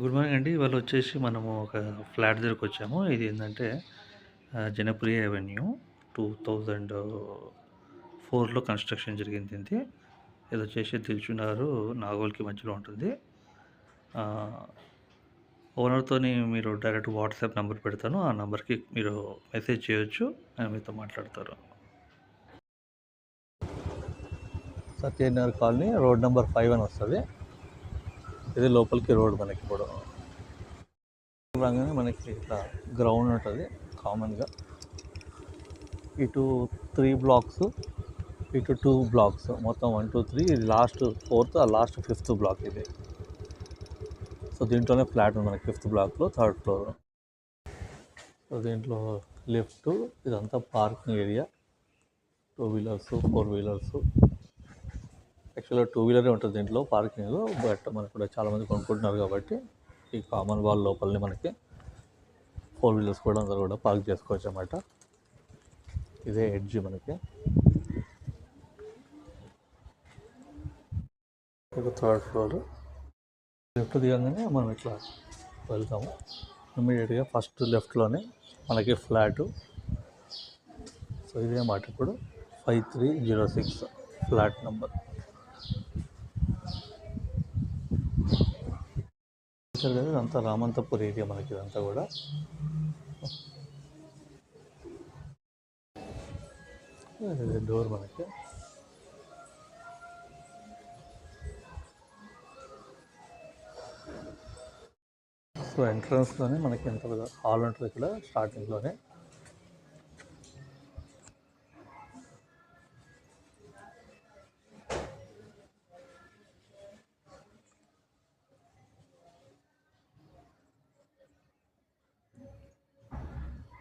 Good morning అండి. ఇవాళ వచ్చేసి మనము ఒక ఫ్లాట్ దగ్గరకు వచ్చాము. ఇది ఏంటంటే జనప్రియ అవెన్యూ టూ థౌజండ్ ఫోర్లో కన్స్ట్రక్షన్ జరిగింది ఇది ఇది వచ్చేసి దిల్చున్నారు నాగోల్కి మధ్యలో ఉంటుంది. ఓనర్తో మీరు డైరెక్ట్ వాట్సాప్ నెంబర్ పెడతాను. ఆ నెంబర్కి మీరు మెసేజ్ చేయొచ్చు ఆయన మీతో మాట్లాడతారు Satyanagar colony road number five అని వస్తుంది. ఇది లోపలికి రోడ్ మనకి ఇప్పుడు రాగానే మనకి ఇట్లా గ్రౌండ్ ఉంటుంది కామన్గా. ఇటు త్రీ బ్లాక్స్ ఇటు టూ బ్లాక్స్ మొత్తం వన్ టూ త్రీ ఇది లాస్ట్ ఫోర్త్ ఆ లాస్ట్ ఫిఫ్త్ బ్లాక్ ఇది. సో దీంట్లోనే ఫ్లాట్ ఉంది మనకి ఫిఫ్త్ బ్లాక్లో థర్డ్ ఫ్లోర్. సో దీంట్లో లెఫ్ట్ ఇదంతా parking area. Two wheelers four wheelers. యాక్చువల్గా టూ వీలరే ఉంటుంది దీంట్లో పార్కింగ్ బట్ మనకు కూడా చాలామంది కొనుక్కుంటున్నారు కాబట్టి ఈ కామన్ వాల్ లోపలనే మనకి ఫోర్ వీలర్స్ కూడా అందరూ కూడా పార్క్ చేసుకోవచ్చు అన్నమాట. ఇదే ఎడ్జ్ మనకి. ఒక థర్డ్ ఫ్లోర్. లెఫ్ట్ దిగంగానే మనం ఇట్లా వెళ్తాము. ఇమీడియట్గా ఫస్ట్ లెఫ్ట్లోనే మనకి ఫ్లాట్. సో ఇదే మాట ఇప్పుడు. Five three zero six flat number. చూసారు కదా ఇదంతా రామంతపూర్ ఏరియా మనకి ఇదంతా కూడా. డోర్ మనకి. సో ఎంట్రన్స్లోనే మనకి ఎంత హాల్ ఉంటుంది ఇక్కడ స్టార్టింగ్లోనే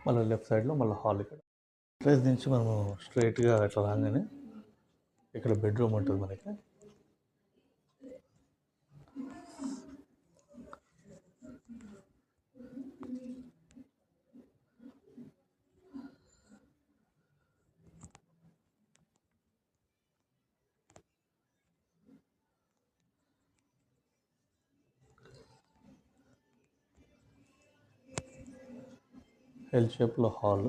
మళ్ళీ లెఫ్ట్ సైడ్లో మళ్ళీ హాల్ ఇక్కడ. ప్లేస్ నుంచి మనము స్ట్రైట్గా ఇట్లా రాగానే ఇక్కడ బెడ్రూమ్ ఉంటుంది మనకి. ఎల్ షేప్లో హాల్.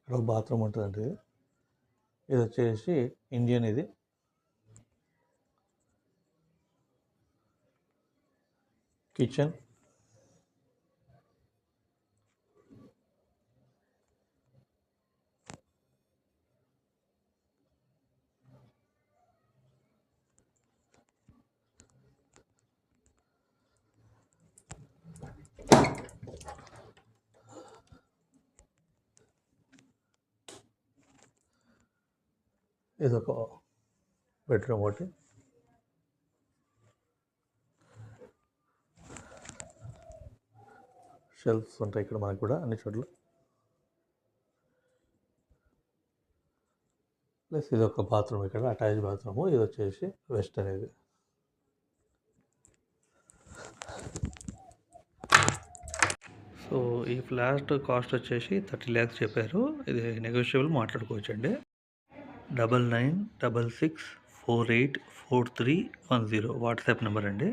ఇక్కడ బాత్రూమ్ ఉంటుందండి. ఇది వచ్చేసి ఇండియన్ ఇది. కిచెన్. ఇదొక బెడ్రూమ్ ఒకటి. షెల్ఫ్స్ ఉంటాయి ఇక్కడ మనకు కూడా అన్ని చోట్ల. ప్లస్ ఇది ఒక బాత్రూమ్ ఇక్కడ అటాచ్ బాత్రూమ్. ఇది వచ్చేసి వెస్ట్ అనేది. సో ఈ ఫ్లాట్ కాస్ట్ వచ్చేసి థర్టీ ల్యాక్స్ చెప్పారు. ఇది negotiable మాట్లాడుకోవచ్చండి. Double nine double six four eight four three one zero WhatsApp number అండి.